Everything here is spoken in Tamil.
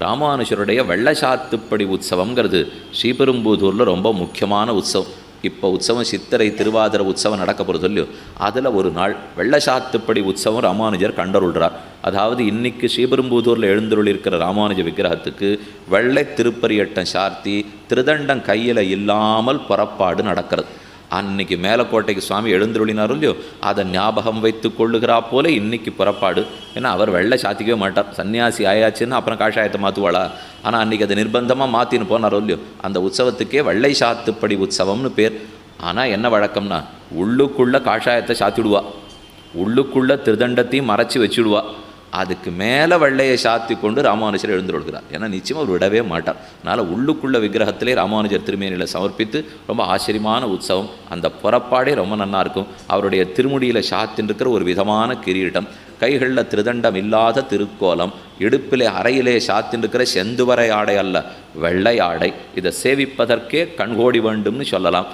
ராமானுஜருடைய வெள்ளசாத்துப்படி உற்சவங்கிறது ஸ்ரீபெரும்புதூரில் ரொம்ப முக்கியமான உற்சவம். இப்போ உற்சவம் சித்திரை திருவாதிர உற்சவம் நடக்க போகிறது இல்லையோ அதில் ஒரு நாள் வெள்ளசாத்துப்படி உற்சவம் ராமானுஜர் கண்டருள்றார். அதாவது இன்னைக்கு ஸ்ரீபெரும்புதூரில் எழுந்தருள் இருக்கிற ராமானுஜ விக்கிரகத்துக்கு வெள்ளை திருப்பரியட்டம் சார்த்தி திருதண்டம் கையில் இல்லாமல் புறப்பாடு நடக்கிறது. அன்னைக்கு மேலக்கோட்டைக்கு சுவாமி எழுந்துருளினாரோ இல்லையோ அதை ஞாபகம் வைத்து கொள்ளுகிறா போல இன்னைக்கு புறப்பாடு. ஏன்னா அவர் வெள்ளை சாத்திக்கவே மாட்டார். சன்னியாசி ஆயாச்சுன்னு அப்புறம் காஷாயத்தை மாற்றுவாளா ஆனால் அன்றைக்கி அதை நிர்பந்தமாக மாற்றின்னு போனாரோ இல்லையோ அந்த உற்சவத்துக்கே வெள்ளை சாத்துப்படி உற்சவம்னு பேர். ஆனால் என்ன வழக்கம்னா உள்ளுக்குள்ளே காஷாயத்தை சாத்திடுவா. உள்ளுக்குள்ளே திருதண்டத்தையும் மறைச்சி வச்சுடுவா. அதுக்கு மேலே வெள்ளையை சாத்தி கொண்டு ராமானுஜர் எழுந்துருக்கிறார் ஏன்னா நிச்சயமாக அவர் விடவே மாட்டார். அதனால் உள்ளுக்குள்ள விக்கிரகத்திலே ராமானுஜர் திருமேனியில் சமர்ப்பித்து ரொம்ப ஆச்சரியமான உற்சவம். அந்த புறப்பாடே ரொம்ப நல்லா இருக்கும். அவருடைய திருமுடியில் சாத்தின்றிருக்கிற ஒரு விதமான கிரீட்டம் கைகளில் திருதண்டம் இல்லாத திருக்கோலம். இடுப்பிலே அறையிலே சாத்தின்றிருக்கிற செந்துவரை ஆடை அல்ல வெள்ளை ஆடை. இதை சேவிப்பதற்கே கண்கோடி வேண்டும்னு சொல்லலாம்.